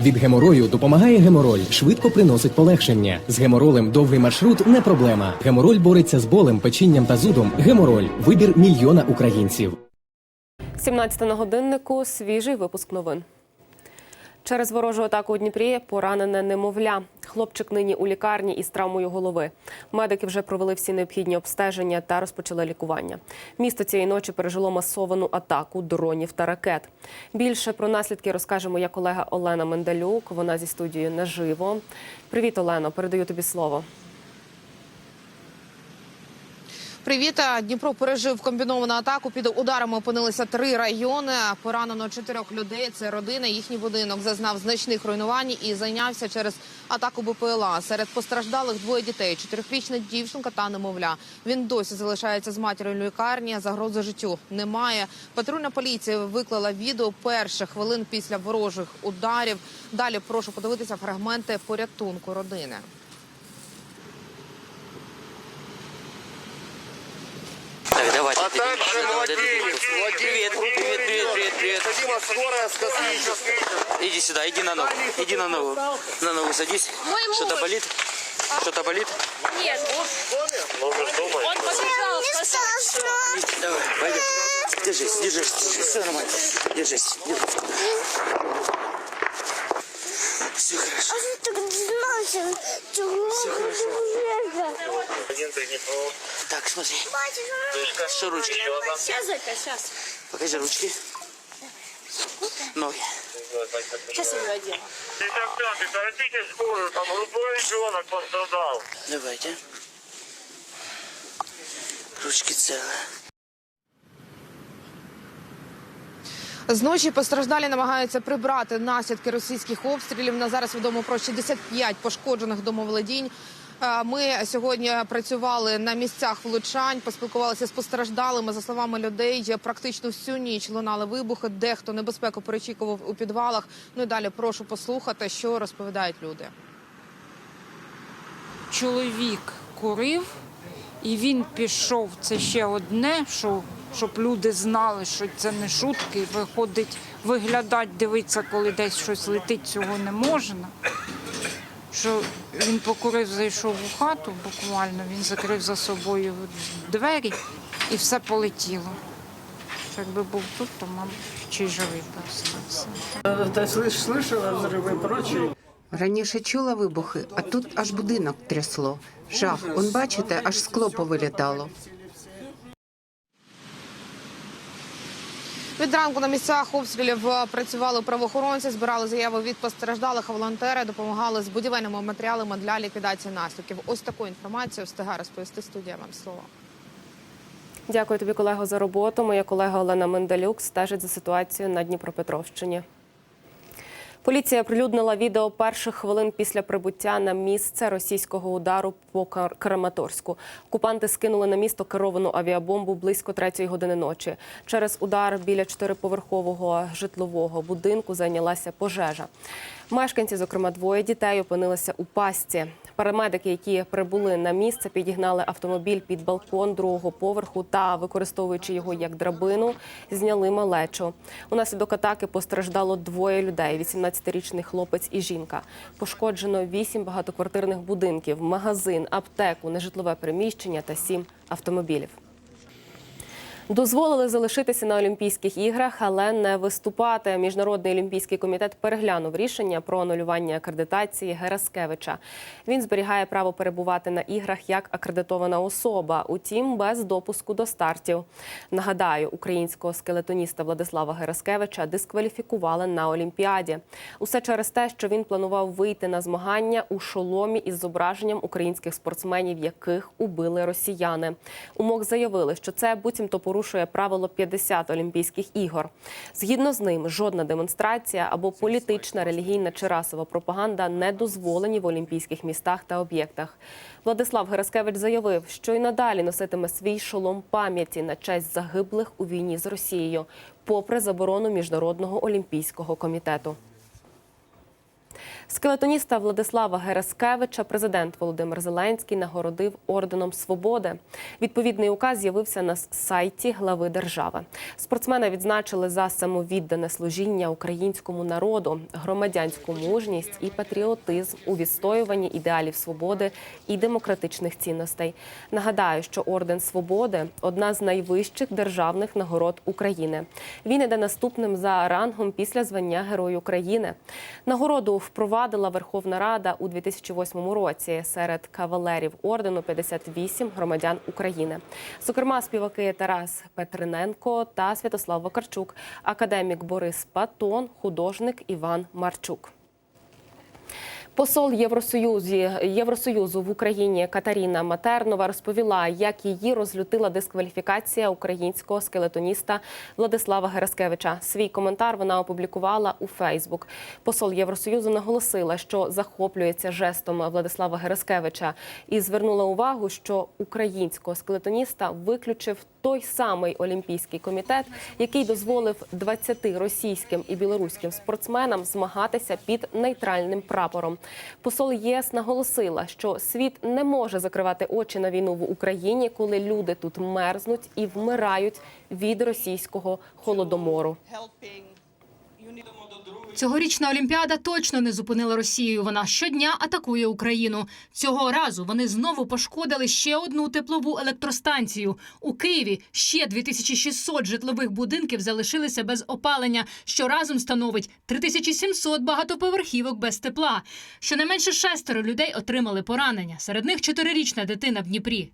Від геморою допомагає гемороль, швидко приносить полегшення. З геморолем довгий маршрут не проблема. Гемороль бореться з болем, печінням та зудом. Гемороль вибір мільйона українців. 17 на годиннику свіжий випуск новин. Через ворожу атаку у Дніпрі поранене немовля. Хлопчик нині у лікарні із травмою голови. Медики вже провели всі необхідні обстеження та розпочали лікування. Місто цієї ночі пережило масовану атаку дронів та ракет. Більше про наслідки розкаже моя колега Олена Мендалюк. Вона зі студією наживо. Привіт, Олено. Передаю тобі слово. Привіт, Дніпро пережив комбіновану атаку. Під ударами опинилися три райони. Поранено чотирьох людей. Це родина. Їхній будинок зазнав значних руйнувань і зайнявся через атаку БПЛА. Серед постраждалих двоє дітей: чотирьохрічна дівчинка та немовля. Він досі залишається з матір'ю лікарні. Загрози життю немає. Патрульна поліція виклала відео перших хвилин після ворожих ударів. Далі прошу подивитися фрагменти порятунку родини. Необходима скорая с космической. Иди сюда, иди на ногу, иди на ногу. На ногу садись. Что-то болит? Что-то болит? Ну, вы же дома. Давай, пойдем. Держись, держись, все нормально. Держись. Все хорошо. Чого Все хорошо. Так, смотри. Дочка. Что ручки? Сейчас, Зайка, сейчас. Покажи ручки. Ноги. Сейчас я ее одену. 55 торопите скорую, там грудной ребенок пострадал. Давайте. Ручки целые. Зночі постраждалі намагаються прибрати наслідки російських обстрілів. На зараз відомо про 65 пошкоджених домоволодінь. Ми сьогодні працювали на місцях влучань, поспілкувалися з постраждалими. За словами людей, практично всю ніч лунали вибухи. Дехто небезпеку перечікував у підвалах. Ну і далі прошу послухати, що розповідають люди. чоловік курив, і він пішов. Це ще одне, що, щоб люди знали, що це не шутки. Виходить, виглядати, дивитися, коли десь щось летить, цього не можна Що він покурив, зайшов у хату буквально, він закрив за собою двері і все полетіло. Якби був тут, то, мабуть, чи живий би остався. Та слыш, слышала взрывы и прочее. Раніше чула вибухи, а тут аж будинок трясло. Жах, он бачите, аж скло повилітало. Від ранку на місцях обстрілів е, працювали правоохоронці, збирали заяви від постраждалих, волонтери допомагали з будівельними матеріалами для ліквідації наслідків. Ось таку інформацію встигає розповісти студія. Вам слово. Дякую тобі, колего, за роботу. Моя колега Олена Мендалюк стежить за ситуацією на Дніпропетровщині. Поліція оприлюднила відео перших хвилин після прибуття на місце російського удару по Краматорську. Окупанти скинули на місто керовану авіабомбу близько третьої години ночі. Через удар біля чотириповерхового житлового будинку зайнялася пожежа. Мешканці, зокрема двоє дітей, опинилися у пастці. Парамедики, які прибули на місце, підігнали автомобіль під балкон другого поверху та, використовуючи його як драбину, зняли малечу. Унаслідок атаки постраждало двоє людей: – 18-річний хлопець і жінка. Пошкоджено вісім багатоквартирних будинків, магазин, аптеку, нежитлове приміщення та сім автомобілів. Дозволили залишитися на Олімпійських іграх, але не виступати. Міжнародний олімпійський комітет переглянув рішення про анулювання акредитації Гераскевича. Він зберігає право перебувати на іграх як акредитована особа, утім без допуску до стартів. Нагадаю, українського скелетоніста Владислава Гераскевича дискваліфікували на Олімпіаді. Усе через те, що він планував вийти на змагання у шоломі із зображенням українських спортсменів, яких убили росіяни. Умок заявили, що це буцімто порушує правило 50 Олімпійських ігор. Згідно з ним, жодна демонстрація або політична, релігійна чи расова пропаганда не дозволені в олімпійських містах та об'єктах. Владислав Гераскевич заявив, що й надалі носитиме свій шолом пам'яті на честь загиблих у війні з Росією, попри заборону міжнародного олімпійського комітету. Скелетоніста Владислава Гераскевича президент Володимир Зеленський нагородив орденом свободи. Відповідний указ з'явився на сайті глави держави. Спортсмена відзначили за самовіддане служіння українському народу, громадянську мужність і патріотизм у відстоюванні ідеалів свободи і демократичних цінностей. Нагадаю, що орден свободи одна з найвищих державних нагород України. Він іде наступним за рангом після звання Герой України. Нагороду впровадила Верховна Рада у 2008 році серед кавалерів ордену 58 громадян України. Зокрема, співаки Тарас Петриненко та Святослав Вакарчук, академік Борис Патон, художник Іван Марчук. Посол Євросоюзі Євросоюзу в Україні Катаріна Матернова розповіла, як її розлютила дискваліфікація українського скелетоніста Владислава Гераскевича. Свій коментар вона опублікувала у Фейсбук. Посол Євросоюзу наголосила, що захоплюється жестом Владислава Гераскевича, і звернула увагу, що українського скелетоніста виключив той самий Олімпійський комітет, який дозволив 20 російським і білоруським спортсменам змагатися під нейтральним прапором. Посол ЄС наголосила, що світ не може закривати очі на війну в Україні, коли люди тут мерзнуть і вмирають від російського холодомору. Цьогорічна Олімпіада точно не зупинила Росію. Вона щодня атакує Україну. Цього разу вони знову пошкодили ще одну теплову електростанцію. У Києві ще 2600 житлових будинків залишилися без опалення, що разом становить 3700 багатоповерхівок без тепла. Щонайменше шестеро людей отримали поранення. Серед них чотирирічна дитина в Дніпрі.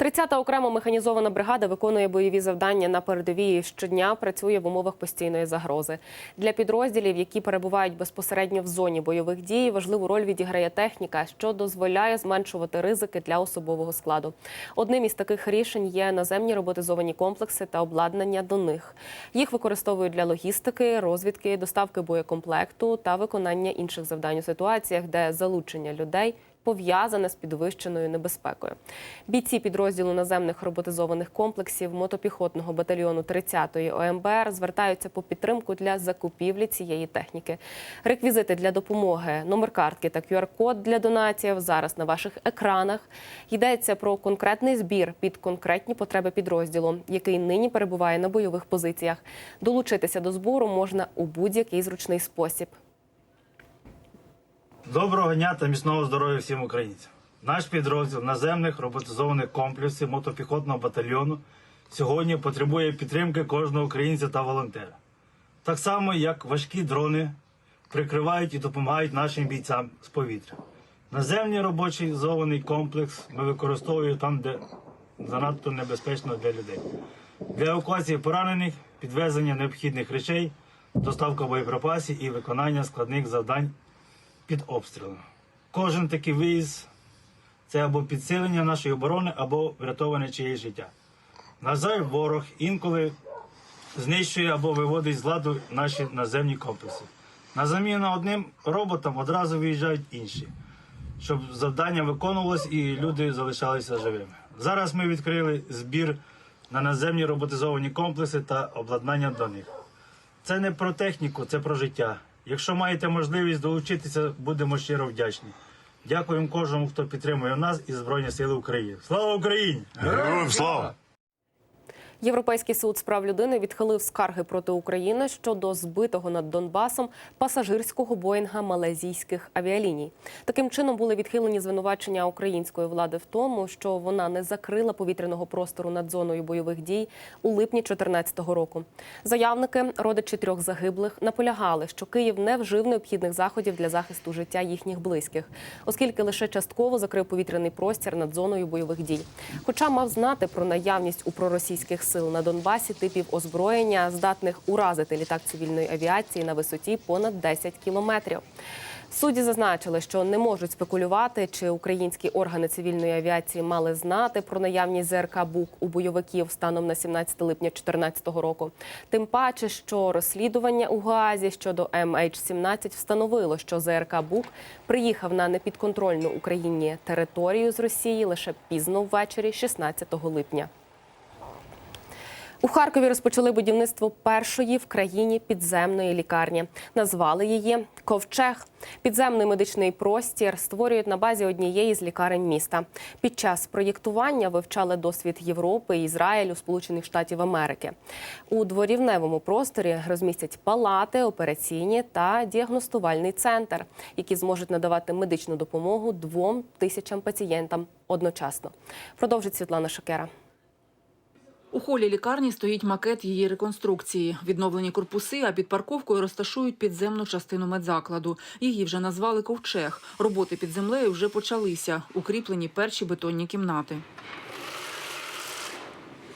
30-та окремо механізована бригада виконує бойові завдання на передовій щодня працює в умовах постійної загрози. Для підрозділів, які перебувають безпосередньо в зоні бойових дій, важливу роль відіграє техніка, що дозволяє зменшувати ризики для особового складу. Одним із таких рішень є наземні роботизовані комплекси та обладнання до них. Їх використовують для логістики, розвідки, доставки боєкомплекту та виконання інших завдань у ситуаціях, де залучення людей пов'язане з підвищеною небезпекою. Бійці підрозділу наземних роботизованих комплексів мотопіхотного батальйону 30-ї ОМБР звертаються по підтримку для закупівлі цієї техніки. Реквізити для допомоги, номер картки та QR-код для донатів зараз на ваших екранах. Йдеться про конкретний збір під конкретні потреби підрозділу, який нині перебуває на бойових позиціях. Долучитися до збору можна у будь-який зручний спосіб. Доброго дня та міцного здоров'я всім українцям. Наш підрозділ наземних роботизованих комплексів мотопіхотного батальйону сьогодні потребує підтримки кожного українця та волонтера. Так само, як важкі дрони прикривають і допомагають нашим бійцям з повітря. Наземний робочий зований комплекс ми використовуємо там, де занадто небезпечно для людей. Для евакуації поранених, підвезення необхідних речей, доставка боєприпасів і виконання складних завдань під обстрілом. Кожен такий виїзд це або підсилення нашої оборони, або врятоване чиєсь життя. На жаль, ворог інколи знищує або виводить з ладу наші наземні комплекси. На заміну одним роботам одразу виїжджають інші, щоб завдання виконувалось і люди залишалися живими. Зараз ми відкрили збір на наземні роботизовані комплекси та обладнання до них. Це не про техніку, це про життя. Якщо маєте можливість долучитися, будемо щиро вдячні. Дякуємо кожному, хто підтримує нас і Збройні Сили України. Слава Україні! Героям слава! Європейський суд з прав людини відхилив скарги проти України щодо збитого над Донбасом пасажирського боїнга малазійських авіаліній. Таким чином були відхилені звинувачення української влади в тому, що вона не закрила повітряного простору над зоною бойових дій у липні 2014 року. Заявники, родичі трьох загиблих, наполягали, що Київ не вжив необхідних заходів для захисту життя їхніх близьких, оскільки лише частково закрив повітряний простір над зоною бойових дій. Хоча мав знати про наявність у проросійських сил на Донбасі типів озброєння, здатних уразити літак цивільної авіації на висоті понад 10 кілометрів. Судді зазначили, що не можуть спекулювати, чи українські органи цивільної авіації мали знати про наявність ЗРК БУК у бойовиків станом на 17 липня 2014 року. Тим паче, що розслідування у Гаазі щодо MH17 встановило, що ЗРК БУК приїхав на непідконтрольну Україні територію з Росії лише пізно ввечері 16 липня. У Харкові розпочали будівництво першої в країні підземної лікарні. Назвали її Ковчег. Підземний медичний простір створюють на базі однієї з лікарень міста. Під час проєктування вивчали досвід Європи, Ізраїлю, Сполучених Штатів Америки. У дворівневому просторі розмістять палати, операційні та діагностувальний центр, які зможуть надавати медичну допомогу двом тисячам пацієнтам одночасно. Продовжить Світлана Шокера. У холі лікарні стоїть макет її реконструкції. Відновлені корпуси, а під парковкою розташують підземну частину медзакладу. Її вже назвали ковчег. Роботи під землею вже почалися. Укріплені перші бетонні кімнати.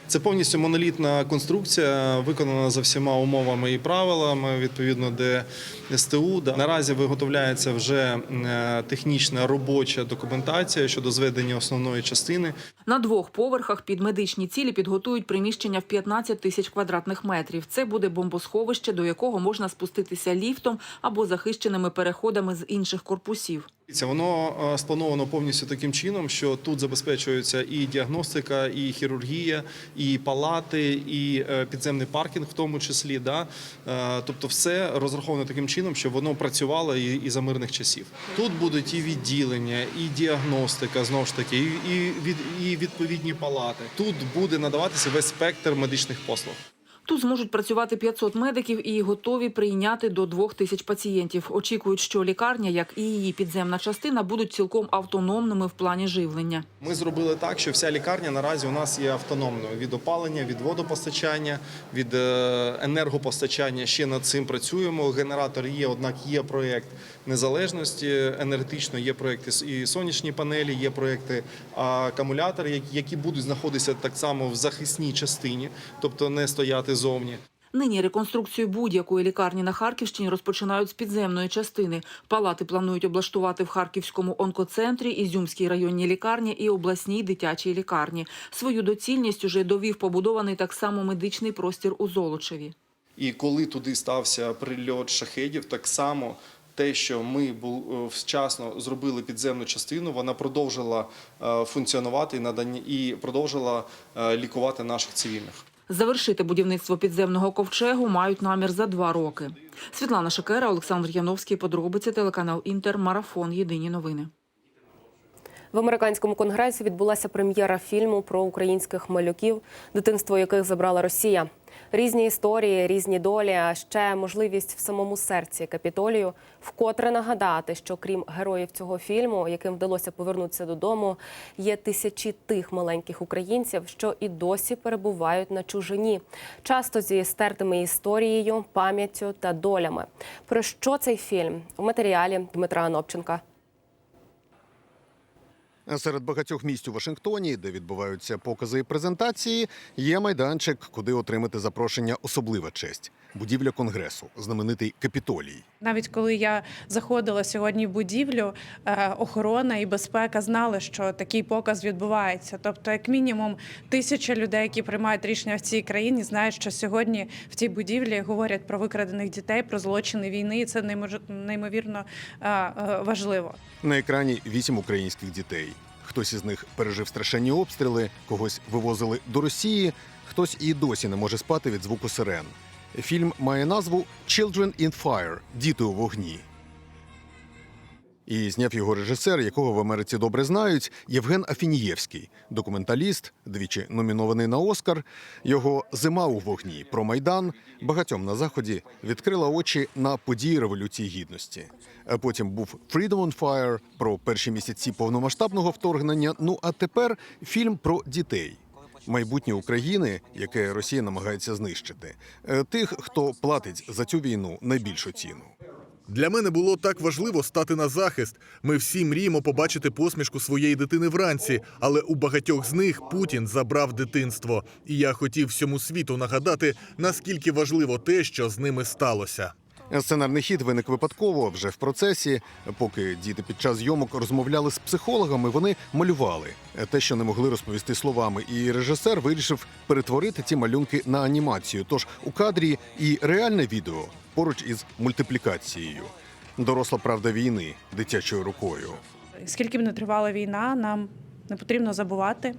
Це повністю монолітна конструкція, виконана за всіма умовами і правилами відповідно ДСТУ. Да. Наразі виготовляється вже е, технічна робоча документація щодо зведення основної частини. На двох поверхах під медичні цілі підготують приміщення в 15 тисяч квадратних метрів. Це буде бомбосховище, до якого можна спуститися ліфтом або захищеними переходами з інших корпусів. Воно е, сплановано повністю таким чином, що тут забезпечується і діагностика, і хірургія, і палати, і е, підземний паркінг, в тому числі. Да? Е, Тобто, все розраховано таким чином, щоб воно працювало і, за мирних часів. Тут будуть і відділення, і діагностика, знову ж таки, і відповідні палати. Тут буде надаватися весь спектр медичних послуг. Тут зможуть працювати 500 медиків і готові прийняти до двох тисяч пацієнтів. Очікують, що лікарня, як і її підземна частина, будуть цілком автономними в плані живлення. Ми зробили так, що вся лікарня наразі у нас є автономною від опалення, від водопостачання, від е, енергопостачання. Ще над цим працюємо. Генератор є, однак є проєкт незалежності енергетично. Є проєкти і сонячні панелі, є проєкти акумулятори, які будуть знаходитися так само в захисній частині, тобто не стояти зовні. Нині реконструкцію будь-якої лікарні на Харківщині розпочинають з підземної частини. Палати планують облаштувати в Харківському онкоцентрі, Ізюмській районній лікарні і обласній дитячій лікарні. Свою доцільність уже довів побудований так само медичний простір у Золочеві. І коли туди стався прильот шахедів, так само те, що ми е, вчасно зробили підземну частину, вона продовжила е, функціонувати і продовжила е, лікувати наших цивільних. Завершити будівництво підземного ковчегу мають намір за два роки. Світлана Шакера, Олександр Яновський. Подробиці телеканал Інтер. Марафон. Єдині новини. В американському конгресі відбулася прем'єра фільму про українських малюків, дитинство яких забрала Росія. Різні історії, різні долі, а ще можливість в самому серці капітолію вкотре нагадати, що крім героїв цього фільму, яким вдалося повернутися додому, є тисячі тих маленьких українців, що і досі перебувають на чужині, часто зі стертими історією, пам'яттю та долями. Про що цей фільм у матеріалі Дмитра Анопченка. Серед багатьох місць у Вашингтоні, де відбуваються покази і презентації, є майданчик, куди отримати запрошення особлива честь будівля конгресу, знаменитий Капітолій. Навіть коли я заходила сьогодні в будівлю, е, охорона і безпека знали, що такий показ відбувається. Тобто, як мінімум, тисяча людей, які приймають рішення в цій країні, знають, що сьогодні в цій будівлі говорять про викрадених дітей, про злочини війни, і це неймовірно е, е, важливо. На екрані вісім українських дітей. Хтось із них пережив страшенні обстріли, когось вивозили до Росії, хтось і досі не може спати від звуку сирен. Фільм має назву «Children in Fire» Діти у вогні. І зняв його режисер, якого в Америці добре знають, Євген Афінієвський, документаліст, двічі номінований на Оскар. Його Зима у вогні про майдан багатьом на заході відкрила очі на події революції гідності. А потім був Freedom on Fire про перші місяці повномасштабного вторгнення. Ну а тепер фільм про дітей. Майбутнє України, яке Росія намагається знищити, Е, тих, хто платить за цю війну найбільшу ціну. Для мене було так важливо стати на захист. Ми всі мріємо побачити посмішку своєї дитини вранці, але у багатьох з них Путін забрав дитинство. І я хотів всьому світу нагадати, наскільки важливо те, що з ними сталося. Сценарний хід виник випадково вже в процесі. Поки діти під час зйомок розмовляли з психологами, вони малювали те, що не могли розповісти словами. І режисер вирішив перетворити ці малюнки на анімацію. Тож у кадрі і реальне відео поруч із мультиплікацією. Доросла правда війни дитячою рукою. Скільки б не тривала війна, нам не потрібно забувати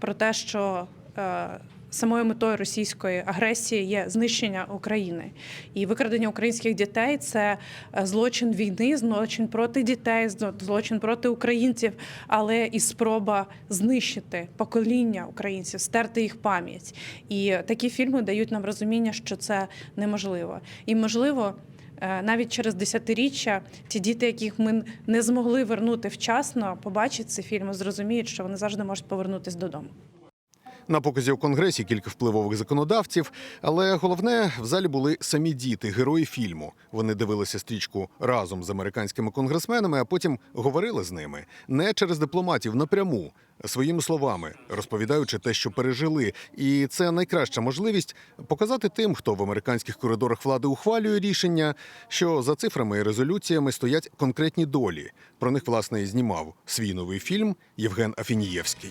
про те, що е, самою метою російської агресії є знищення України. І викрадення українських дітей це е, злочин війни, злочин проти дітей, злочин проти українців, але і спроба знищити покоління українців, стерти їх пам'ять. І такі фільми дають нам розуміння, що це неможливо. І можливо. е, Навіть через десятиріччя ті діти, яких ми не змогли вернути вчасно, побачать ці фільми, зрозуміють, що вони завжди можуть повернутися додому. На показі у конгресі кілька впливових законодавців, але головне в залі були самі діти, герої фільму. Вони дивилися стрічку разом з американськими конгресменами, а потім говорили з ними не через дипломатів напряму, своїми словами, розповідаючи те, що пережили. І це найкраща можливість показати тим, хто в американських коридорах влади ухвалює рішення, що за цифрами і резолюціями стоять конкретні долі. Про них власне і знімав свій новий фільм Євген Афінієвський.